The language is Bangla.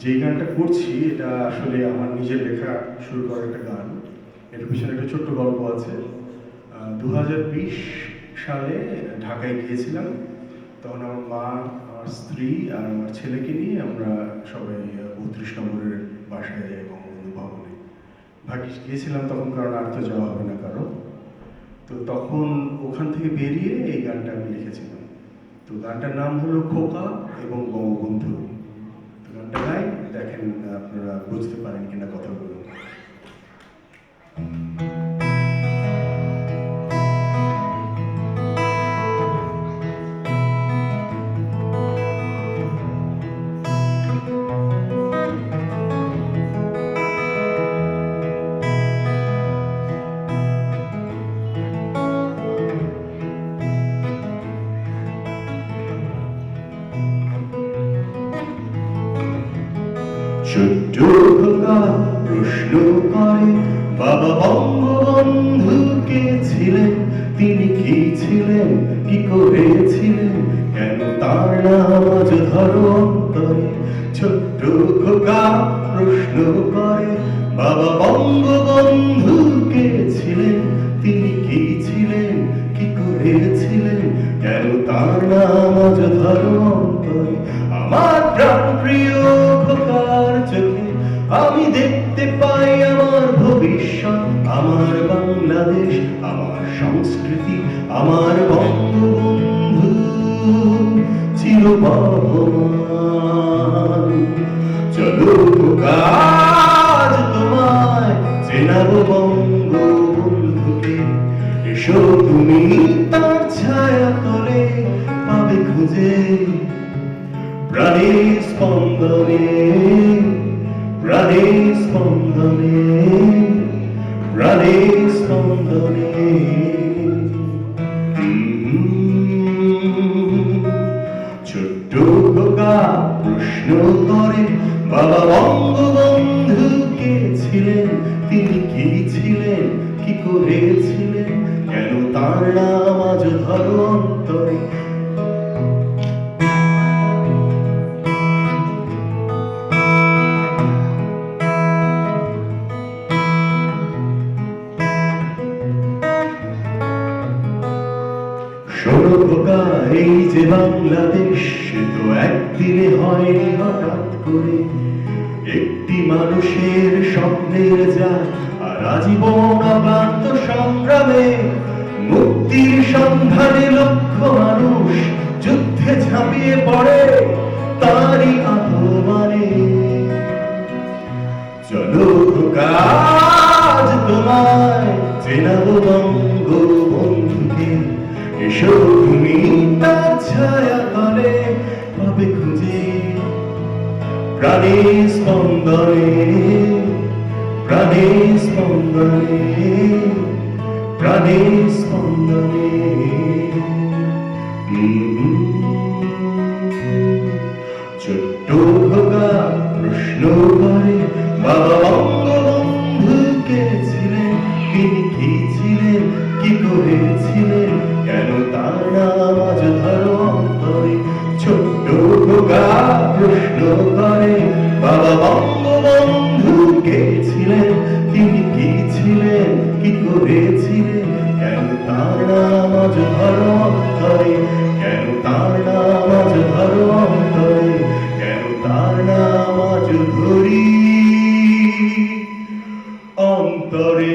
যে গানটা করছি, এটা আসলে আমার নিজের লেখা শুরু করা একটা গান। এটার পিছনে একটা ছোট্ট গল্প আছে। দু হাজার বিশ সালে ঢাকায় গিয়েছিলাম। তখন আমার মা, আমার স্ত্রী আর আমার ছেলেকে নিয়ে আমরা সবাই বত্রিশ নম্বরের বাসায় যাই বঙ্গবন্ধু ভবনে। ভাগ্যিস গিয়েছিলাম তখন কারণ আর তো যাওয়া হবে না কারও। তো তখন ওখান থেকে বেরিয়ে এই গানটা আমি লিখেছিলাম। তো গানটার নাম হলো খোকা এবং বঙ্গবন্ধু। দেখেন আপনারা বুঝতে পারেন কিনা কথাগুলো তিনি কি ছিলেন, কি করেছিলেন, কেন তার নাম আজ ধরো অন্তরে? ছোট্ট খোকা প্রশ্ন করে। বাবা বঙ্গবন্ধু বাংলাদেশ আমার সংস্কৃতি আমার বঙ্গবন্ধু চির বহমান চলো খোকা, আজ তোমায় বঙ্গবন্ধুকে। এসো তুমি তার ছায়া তলে পাবে খুঁজে প্রাণী স্পন্দনে। প্রাণী স্পন্দনে প্রাণী হুম, ছোট্ট খোকা প্রশ্ন করে বাবা বঙ্গবন্ধু খোকা এই যে বাংলাদেশ তো একদিনে হয়নি হঠাৎ করে। একটি মানুষের স্বপ্নের যা আর আজীবন অক্লান্ত সংগ্রামে মুক্তির সন্ধানে লক্ষ মানুষ যুদ্ধে ঝাঁপিয়ে পড়ে তারই আহ্বানে চলো খোকা, আজ তোমায় চেনাবো বঙ্গবন্ধুকে। এসো তুমি তার ছায়া তলে, পাবে খুঁজে প্রাণী স্পন্দনে প্রাণী স্পন্দনে প্রাণী স্পন্দনে। ছোট্ট খোকা প্রশ্ন করে বাবা বাবা বঙ্গবন্ধু কে ছিলেন, তিনি কি ছিলেন, কি করেছিলেন, কেন তার নাম আজ ধরো অন্তরে কেন তার নাম আজ ধরো অন্তরে কেন তার নাম আজ ধরি অন্তরে।